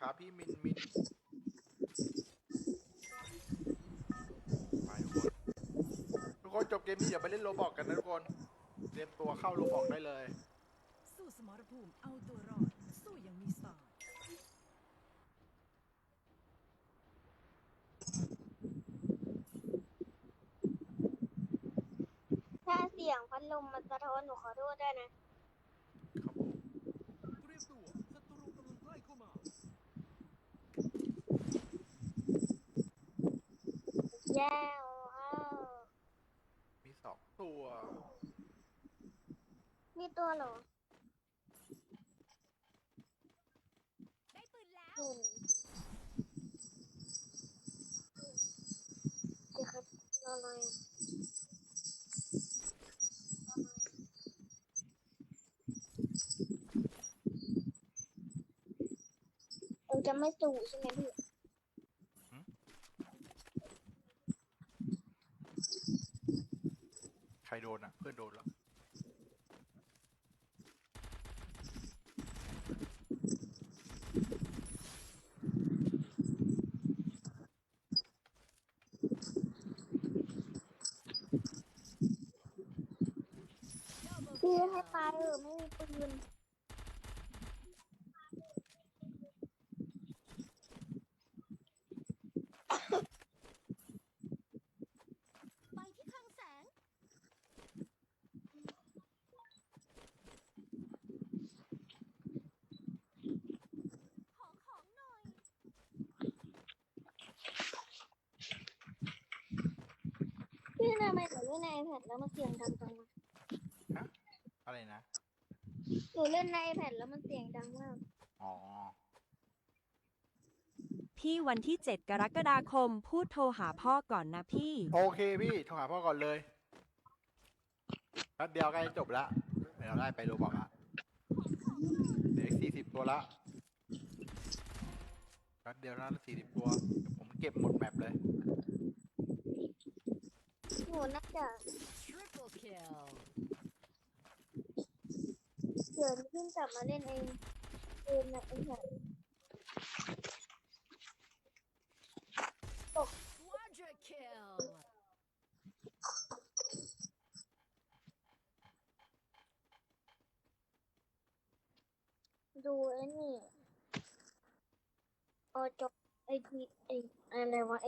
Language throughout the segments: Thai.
ครับพี่มินมินไปทุกคนทุกคนจบเกมนี้อย่าไปเล่นโรบอกกันนะทุกคนเตรียมตัวเข้าโรบอกได้เลย สู้สมรภูมิเอาตัวรอด สู้อยังมีสไตล์ถ้าเสียงพัดลมมันสะท้อนหนูขอโทษด้วยนะ ครับผม เตรียมตัวศัตรูกำลังใกล้เข้ามา แย่ว้าวมีสองตัวนี่ตัวเหรอได้ปืนแล้วอืมเดี๋ยวครับรอหน่อยรอหน่อยเราจะไม่สู่ใช่ไหมพี่ ครโดนอะ เพื่อนโดนแล้วพี่ให้ตายเออไม่มีปืน ไปที่คลังแสง ขอของหน่อย พี่ทำ ไมหนูเล่นใน iPad แล้วมันเสียงดังจังวะฮะอะไรนะ หนูเล่นใน iPad แล้วมันเสียงดังมาก อ๋อ พี่วันที่ 7 กรกฎาคม พูดโทรหาพ่อก่อนนะพี่ โอเคพี่โทรหาพ่อก่อนเลยแป๊บเดียวใกล้จะจบละเดี๋ยวเราได้ไปโรบอกละเหลือสี่สิบตัวละแป๊บเดียวนะสี่สิบตัวเดี๋ยวผมเก็บหมดแมปเลย หนูน่าจะ Triple kill เดี๋ยวเพิ่งกลับมาเล่นเองเกมน iPad Quadra kill ดูไอ้นี่ออจบไอทีไออะไรวะไอ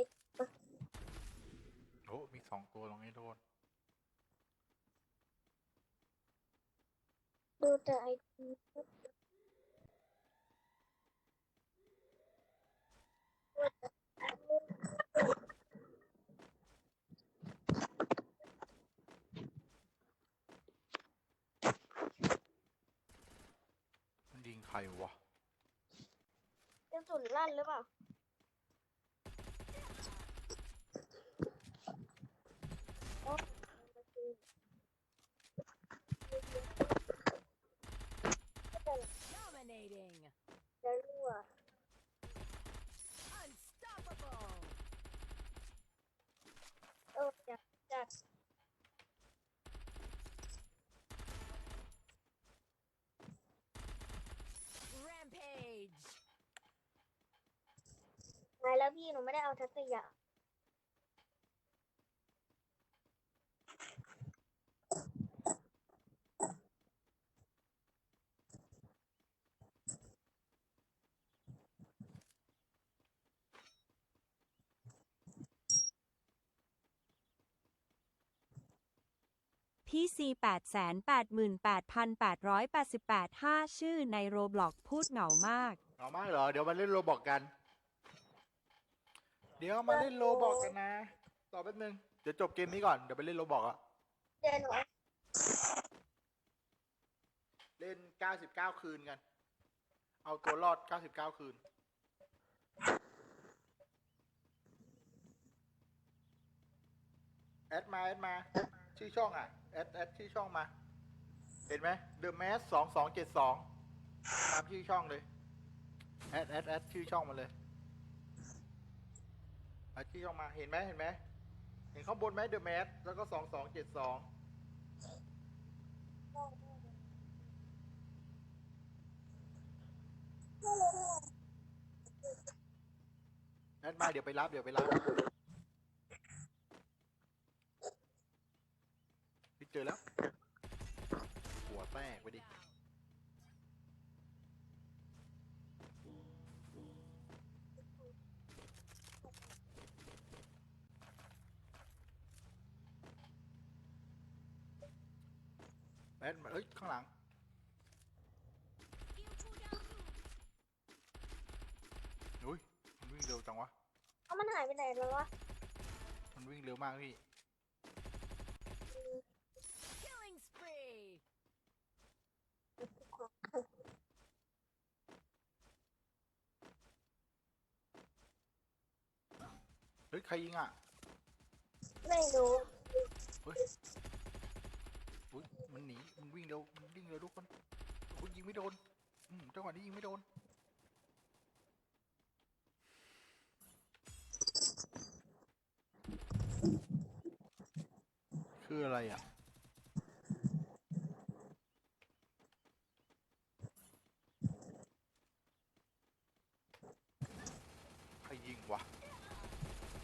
สองตัวตรงนี้โดนดูแต่ไอทีมันยิงใครวะ กระสุนลั่นหรือเปล่าโอ๊ะ dominating จะรั่ว unstoppable เออจัดจัด rampage ไหนแล้ว พี่หนูไม่ได้เอาทัศยะพี่ซี8 8 8 8 8 8 5 ชื่อในโรบล็อกพูดเหงามากเอามากเหรอ เดี๋ยวมาเล่นโรบอกกัน เดี๋ยวมาเล่นโรบอกกันนะ ต่อแป๊บนึง เดี๋ยวจบเกมนี้ก่อน เดี๋ยวไปเล่นโรบอกอะเดี๋ยวหนูเล่น 99 คืนกัน เอาตัวรอด 99 คืน แอดมา แอดมา ชื่อช่องอะ แอด แอดชื่อช่องมา เห็นไหม The Mask สองสองเจ็ดสองตามชื่อช่องเลย แอด แอด แอด ชื่อช่องมาเลยแอดชื่อองมาเห็นไหมเห็นไหมเห็นข้างบนไหม The Mask แล้วก็สองสองเจ็ดสองไดมาเดี๋ยวไปรับเดี๋ยวไปรับพี่เจอแล้ว หัวแตกไปดิ แบทมาเอ้ยข้างหลัง อุ้ยมันวิ่งเร็วจังวะ เอามันหายไปไหนแล้ววะ มันวิ่งเร็วมากพี่ Killing spree. เฮ้ยใครยิงอะ ไม่รู้อุ้ย มันหนี มันวิ่งเร็ว มันวิ่ งเร็วทุกคนคุณยิงไม่โดนอืมจังหวะนี้ยิงไม่โดน คืออะไรอะใครยิงวะ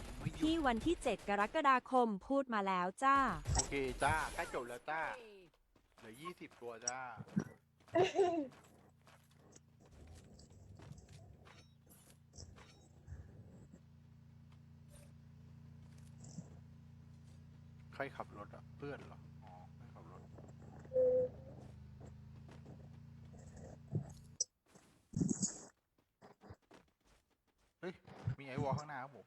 ยิงไม่หยุพี่ดวันที่ 7 กรกฎาคมพูดมาแล้วจ้า โอเคจ้าใกล้จบแล้วจ้า Spree. ลือยี่สิบตัวจ้า ใครขับรถอะเพื่อนเหรอ อ๋อไม่ขับรถ เฮ้ย มีไอวอลข้างหน้าครับผม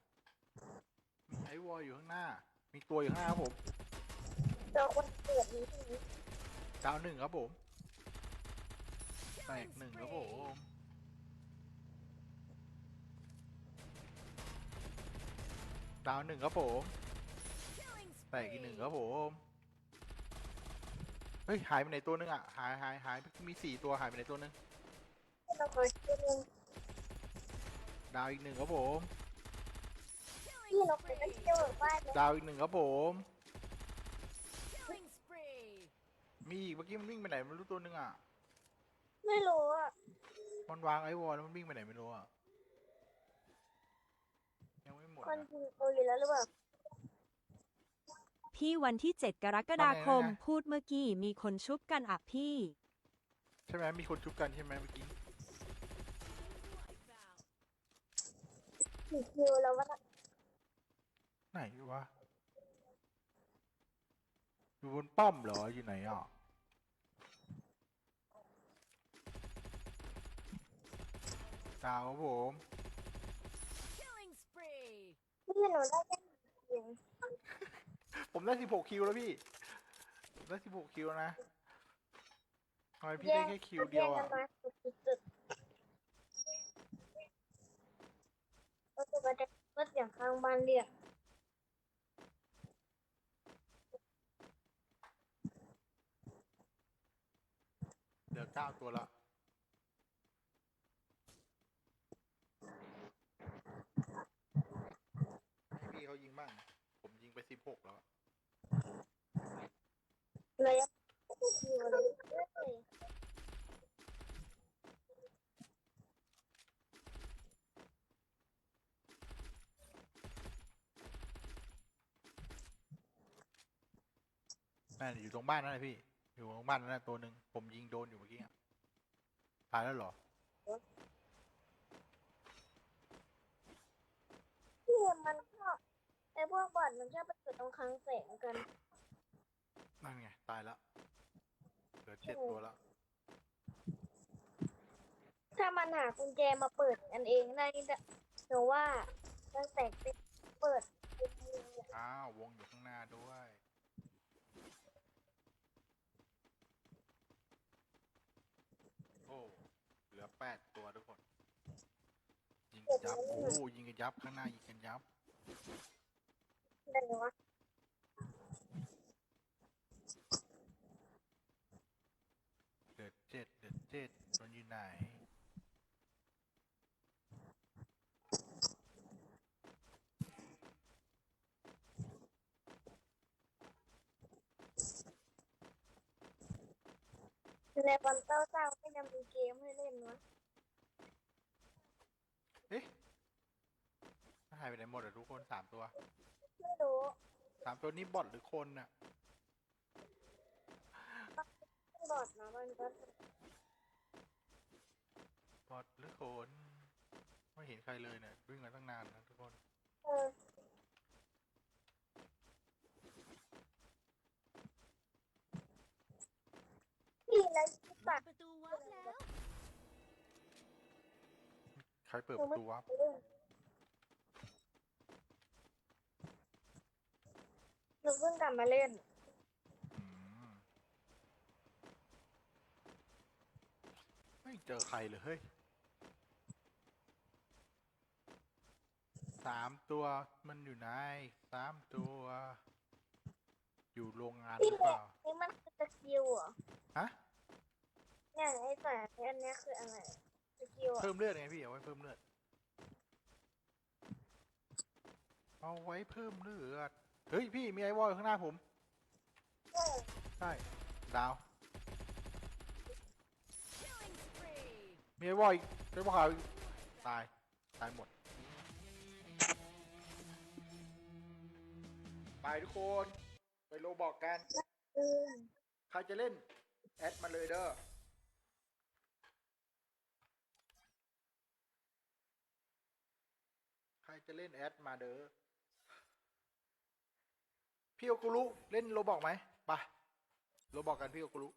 มีไอวอลอยู่ข้างหน้า มีตัวอยู่ข้างหน้าครับผม เจอคนเกิดนี้ที่นี้ ดาวหนึ่งครับผมแตกหนึ่งครับผมดาวหนึ่งครับผม Killing แตกอีกหนึ่ง spree. ครับผมเฮ้ยหายไปไหนตัวหนึงอะหายหายหายมีสี่ตัวหายไปไหนตัวหนึงที่เราเคยเจอดาวอีกหนึ่งครับผมที่เราเคยไปเจอบ้านเลยดาวอีกหนึ่งครับผม Killing spree. มีอีกเมื่อกี้มันวิ่งไปไหนไม่รู้ตัวหนึงอะ ไม่รู้อะมันวางไอวอลแล้วมันวิ่งไปไหนไม่รู้อะ ยังไม่หมดคนนะยิงเอาอยู่แล้วหรือเปล่า พี่วันที่ 7 กรกฎาคม ว่าไงนะ พูดเมื่อกี้มีคนชุบกันอะพี่ ใช่ไหมมีคนชุบกันใช่ไหมเมื่อกี้ Wipeout. กี่คิวแล้ววะน่ะไหนวะอยู่บนป้อมเหรออยู่ไหนอะ ดาวครับผม Killing spree. พี่หนูได้แค่หนึ่งคิวผมได้สิบหกคิวแล้วพี่ผมได้สิบหกคิวแล้วนะทำไมพี่ได้แค่คิวเดียวแย่อะงกันมาสุดๆก็คือว่าจะก็เสียงข้างบ้านเรียกเหลือเก้าตัวละให้พี่เขายิงบ้าง ผมยิงไปสิบหกแล้วอะ เลยอะคิวเลยเอ้ย นั่นอยู่ตรงบ้านนั่นแหละพี่ อยู่ตรงบ้านนั่นนะตัวหนึ่งผมยิงโดนอยู่เมื่อกี้อะตายแล้วเหรอ พี่มันก็ไอพวกบอดมันชอบไปเกิดตรงคลังแสงกัน นั่นไง ตายแล้วเหลือเจ็ดตัวแล้ว ถ้ามันหากุญแจมาเปิดกันเองได้นี่จะหนูว่าตั้งแต่เป็นเปิดเป็นมืออะ อ้าว วงอยู่ข้างหน้าด้วย โอ้ เหลือแปดตัวทุกคน ยิงกันยับโอ้ยิงกันยับข้างหน้ายิงกันยับได้ไหมวะเดือดเจ็ดเดือดเจ็ดมันอยู่ไหนในวันเศร้าๆไม่ยังมีเกมให้เล่นวะ เอ๊ะหหายไปไหนหมดอะทุกคนสามตัวไม่รู้สามตัวนี้บอทหรือคนน่ะบอดนะมันก็บอทหรือคนไม่เห็นใครเลยเนี่ยวิ่งมาตั้งนานนะทุกคนเออพี่แล้วตัด ประตูวัดแล้ว ใครเปิดประตูวะหนูเพิ่งกลับมาเล่นอืมไม่เจอใครเลยเฮ้ยสามตัวมันอยู่ไหนสามตัว อยู่โรงงานหรือเปล่า นี่มันคือสกิลเหรอฮะ เนี่ยไอ้แต่อันเนี้ยคืออะไร สกิลอะเพิ่มเลือดไงพี่เอาไว้เพิ่มเลือด เอาไว้เพิ่มเลือด เฮ้ยพี่มีไอวอลอยู่ข้างหน้าผม เออใช่ ดาว Killing spree มีไอวอลอีกไอวอลขาวอีกตาย ตายหมด ไปทุกคน ไปโลบอกกันอืมใครจะเล่น แอดมาเลยเด้อ ใคร จะเล่นแอดมาเด้อพี่โอกุรุเล่นโลบอกไหมไปโลบอกกันพี่โอกุรุ